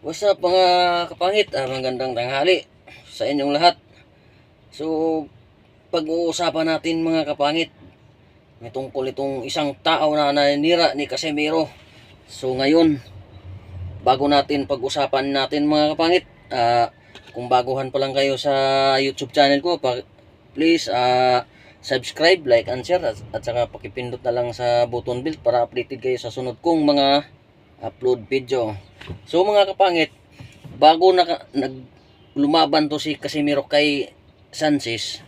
What's up mga kapangit? Ah, magandang tanghali sa inyong lahat. So, pag-uusapan natin mga kapangit, may tungkol itong isang tao na naninira ni Casemiro. So ngayon, bago natin pag-usapan natin mga kapangit, ah, kung baguhan pa lang kayo sa YouTube channel ko, please ah, subscribe, like, and share at, at saka pakipindot na lang sa button bell para updated kayo sa sunod kong mga upload video. So mga kapangit, bago na nag lumaban to si Casimiro kay Sanchez,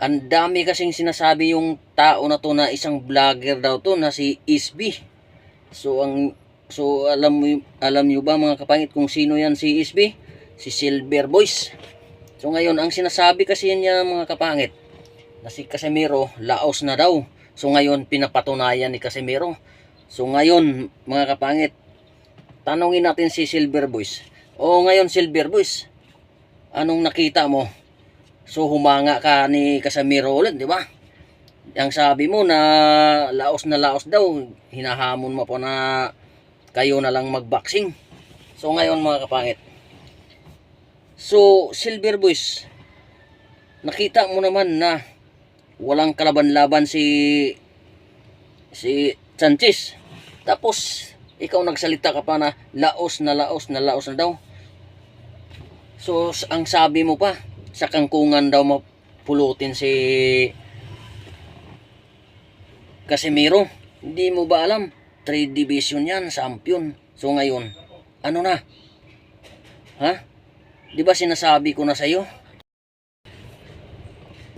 ang dami kasing sinasabi yung tao na to na isang vlogger daw to na si Isby. So ang so alam mo alam niyo ba mga kapangit kung sino yan si Isby? Si Silver Boys. So ngayon ang sinasabi kasi niya mga kapangit na si Casemiro laos na daw. So ngayon pinapatunayan ni Casemiro. So ngayon mga kapangit tanungin natin si Silver Boys. O ngayon Silver Boys, anong nakita mo? So humanga ka ni Casemiro ulit, di ba? Ang sabi mo na laos na laos daw, hinahamon mo po na kayo na lang magboxing. So ngayon mga kapangit. So Silver Boys, nakita mo naman na walang kalaban-laban si si Sanchez. Tapos ikaw nagsalita ka pa na laos na laos na laos na daw. So ang sabi mo pa sa kangkungan daw mapulutin si Casemiro. Hindi mo ba alam? 3 division yan, champion. So ngayon, ano na? Ha? Di ba sinasabi ko na sa'yo?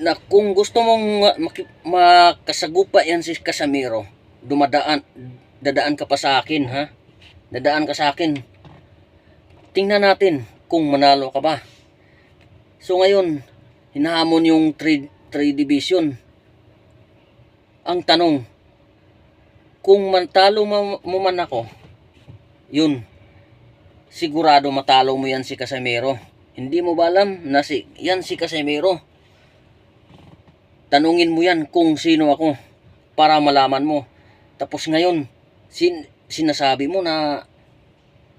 Na kung gusto mong makasagupa yan si Casemiro, dumadaan, dadaan ka pa sa akin, ha? Dadaan ka sa akin. Tingnan natin kung manalo ka ba. So ngayon, hinahamon yung 3 division. Ang tanong, kung matalo mo, mo man ako, yun, sigurado matalo mo yan si Casemiro. Hindi mo ba alam na si, yan si Casemiro? Tanungin mo yan kung sino ako para malaman mo. Tapos ngayon, sin, sinasabi mo na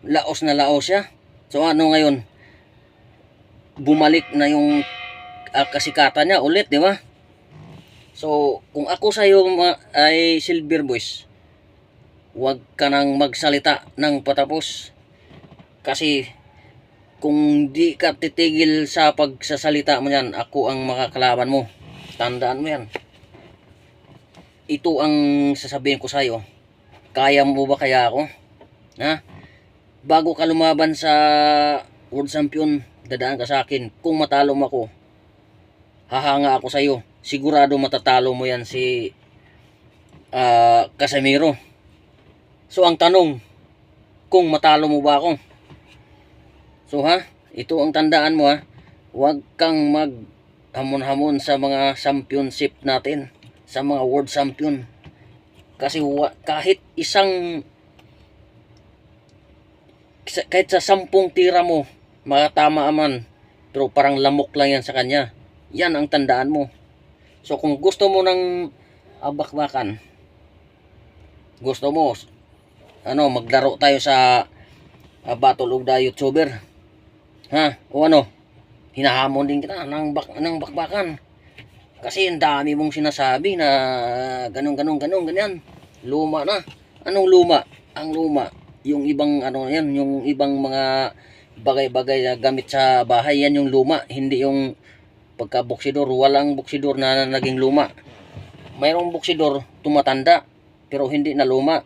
laos na laos siya. So ano ngayon? Bumalik na yung ah, kasikatan niya ulit, di ba? So, kung ako sa iyo ay Silver Boys, huwag ka nang magsalita ng patapos. Kasi kung di ka titigil sa pagsasalita mo yan, ako ang makakalaban mo. Tandaan mo yan. Ito ang sasabihin ko sa iyo. Kaya mo ba kaya ako? Ha? Bago ka lumaban sa World Champion, dadaan ka sa akin. Kung matalo mo ako, hahanga ako sa iyo. Sigurado matatalo mo yan si ah, Casemiro. So ang tanong, kung matalo mo ba ako? So ha, ito ang tandaan mo ha. Huwag kang mag hamon-hamon sa mga championship natin, sa mga world champion. Kasi kahit isang sa- kahit sa sampung tira mo, makatama man, pero parang lamok lang yan sa kanya. Yan ang tandaan mo. So kung gusto mo ng abakbakan, gusto mo, ano, maglaro tayo sa uh, Battle of the YouTuber. Ha? O ano? Hinahamon din kita ng, bak ng bakbakan. Kasi ang dami mong sinasabi na ganun, ganun, ganun, ganyan. Luma na. Anong luma? Ang luma, yung ibang ano yan, yung ibang mga bagay-bagay na gamit sa bahay, yan yung luma, hindi yung pagka buksidor, walang buksidor na naging luma. Mayroong buksidor tumatanda, pero hindi na luma.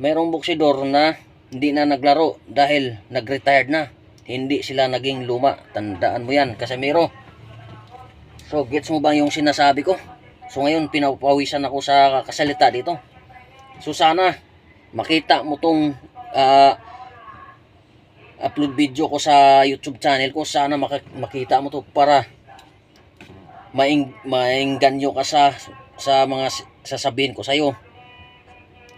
Mayroong buksidor na hindi na naglaro dahil nag-retired na. Hindi sila naging luma. Tandaan mo yan, Casemiro. So, gets mo ba yung sinasabi ko? So, ngayon, pinapawisan ako sa kasalita dito. So, sana, makita mo tong ah, upload video ko sa YouTube channel ko. Sana makita mo to para maing maingganyo ka sa sa mga sasabihin ko sa iyo.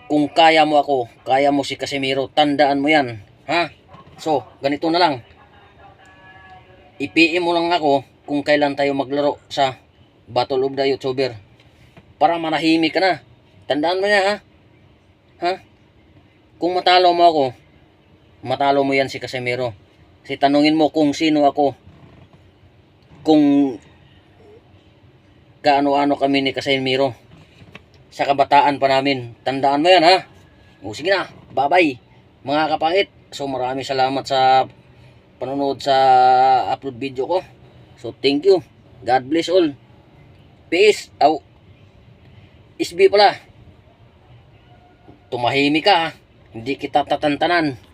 Kung kaya mo ako, kaya mo si Casemiro, tandaan mo 'yan, ha? So, ganito na lang. Ipiin mo lang ako kung kailan tayo maglaro sa Battle of the YouTuber. Para manahimik ka na. Tandaan mo niya, ha? Ha? Kung matalo mo ako, matalo mo yan si Casimiro. Kasi tanungin mo kung sino ako. Kung kaano-ano kami ni Casimiro. Sa kabataan pa namin. Tandaan mo yan ha. O sige na. Bye-bye. Mga kapangit. So maraming salamat sa panonood sa upload video ko. So thank you. God bless all. Peace. Aw. SB pala. Tumahimik ka ha. Hindi kita tatantanan.